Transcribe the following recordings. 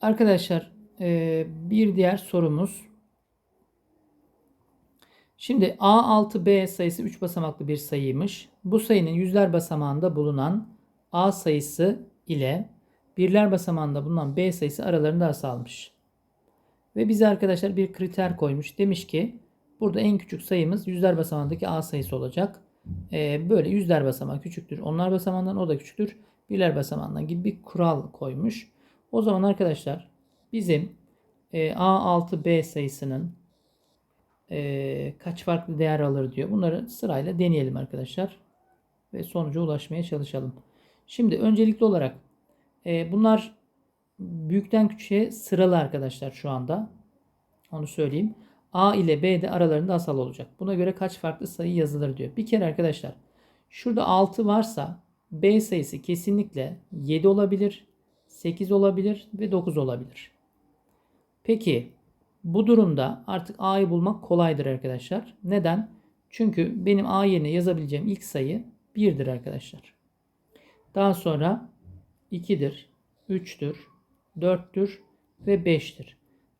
Arkadaşlar e, bir diğer sorumuz. Şimdi A6B sayısı 3 basamaklı bir sayıymış. Bu sayının yüzler basamağında bulunan A sayısı ile birler basamağında bulunan B sayısı aralarında azalmış. Ve bize arkadaşlar bir kriter koymuş. Demiş ki burada en küçük sayımız yüzler basamağındaki A sayısı olacak. E, böyle yüzler basamağı küçüktür. Onlar basamağından o da küçüktür. Birler basamağından gibi bir kural koymuş. O zaman arkadaşlar bizim e, A6B sayısının e, kaç farklı değer alır diyor. Bunları sırayla deneyelim arkadaşlar. Ve sonuca ulaşmaya çalışalım. Şimdi öncelikli olarak e, bunlar büyükten küçüğe sıralı arkadaşlar şu anda. Onu söyleyeyim. A ile B de aralarında asal olacak. Buna göre kaç farklı sayı yazılır diyor. Bir kere arkadaşlar şurada 6 varsa B sayısı kesinlikle 7 olabilir, 8 olabilir ve 9 olabilir. Peki bu durumda artık A'yı bulmak kolaydır arkadaşlar. Neden? Çünkü benim A yerine yazabileceğim ilk sayı 1'dir arkadaşlar. Daha sonra 2'dir, 3'tür, 4'tür ve 5'tir.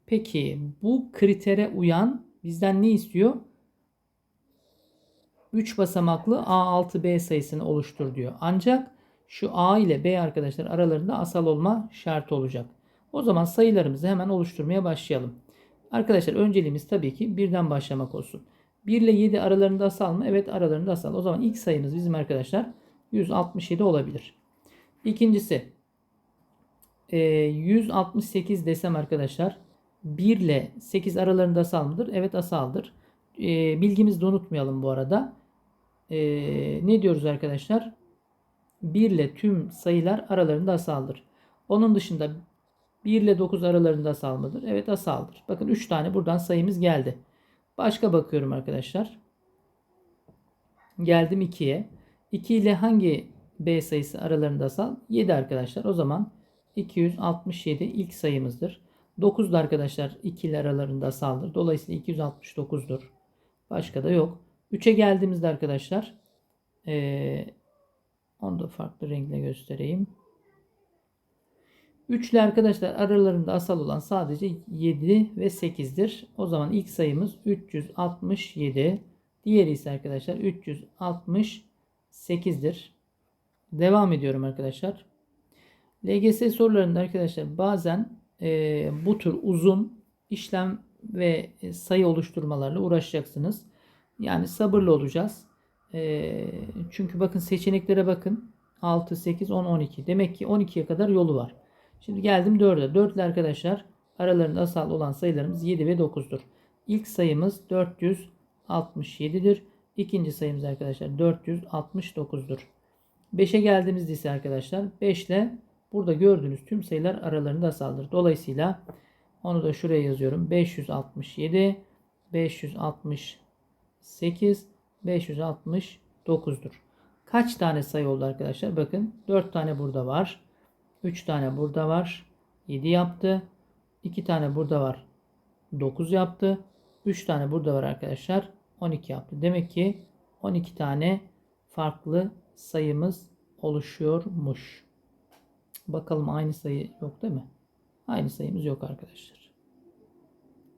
Peki bu kritere uyan bizden ne istiyor? 3 basamaklı A6B sayısını oluştur diyor. Ancak şu A ile B arkadaşlar aralarında asal olma şartı olacak. O zaman sayılarımızı hemen oluşturmaya başlayalım. Arkadaşlar önceliğimiz tabii ki birden başlamak olsun. 1 ile 7 aralarında asal mı? Evet aralarında asal. O zaman ilk sayımız bizim arkadaşlar 167 olabilir. İkincisi 168 desem arkadaşlar 1 ile 8 aralarında asal mıdır? Evet asaldır. Bilgimizi de unutmayalım bu arada. Ne diyoruz arkadaşlar? 1 ile tüm sayılar aralarında asaldır. Onun dışında 1 ile 9 aralarında asal mıdır? Evet asaldır. Bakın 3 tane buradan sayımız geldi. Başka bakıyorum arkadaşlar. Geldim 2'ye. 2 ile hangi B sayısı aralarında asal? 7 arkadaşlar. O zaman 267 ilk sayımızdır. 9 da arkadaşlar 2 ile aralarında asaldır. Dolayısıyla 269'dur. Başka da yok. 3'e geldiğimizde arkadaşlar onu da farklı renkle göstereyim. 3 ile arkadaşlar aralarında asal olan sadece 7 ve 8'dir. O zaman ilk sayımız 367. Diğeri ise arkadaşlar 368'dir. Devam ediyorum arkadaşlar. LGS sorularında arkadaşlar bazen e, bu tür uzun işlem ve sayı oluşturmalarla uğraşacaksınız. Yani sabırlı olacağız. E, çünkü bakın seçeneklere bakın. 6, 8, 10, 12. Demek ki 12'ye kadar yolu var. Şimdi geldim 4'e. 4 ile arkadaşlar aralarında asal olan sayılarımız 7 ve 9'dur. İlk sayımız 467'dir. İkinci sayımız arkadaşlar 469'dur. 5'e geldiğimizde ise arkadaşlar 5 ile burada gördüğünüz tüm sayılar aralarında asaldır. Dolayısıyla onu da şuraya yazıyorum. 567, 568, 569'dur. Kaç tane sayı oldu arkadaşlar? Bakın 4 tane burada var. 3 tane burada var. 7 yaptı. 2 tane burada var. 9 yaptı. 3 tane burada var arkadaşlar. 12 yaptı. Demek ki 12 tane farklı sayımız oluşuyormuş. Bakalım aynı sayı yok değil mi? Aynı sayımız yok arkadaşlar.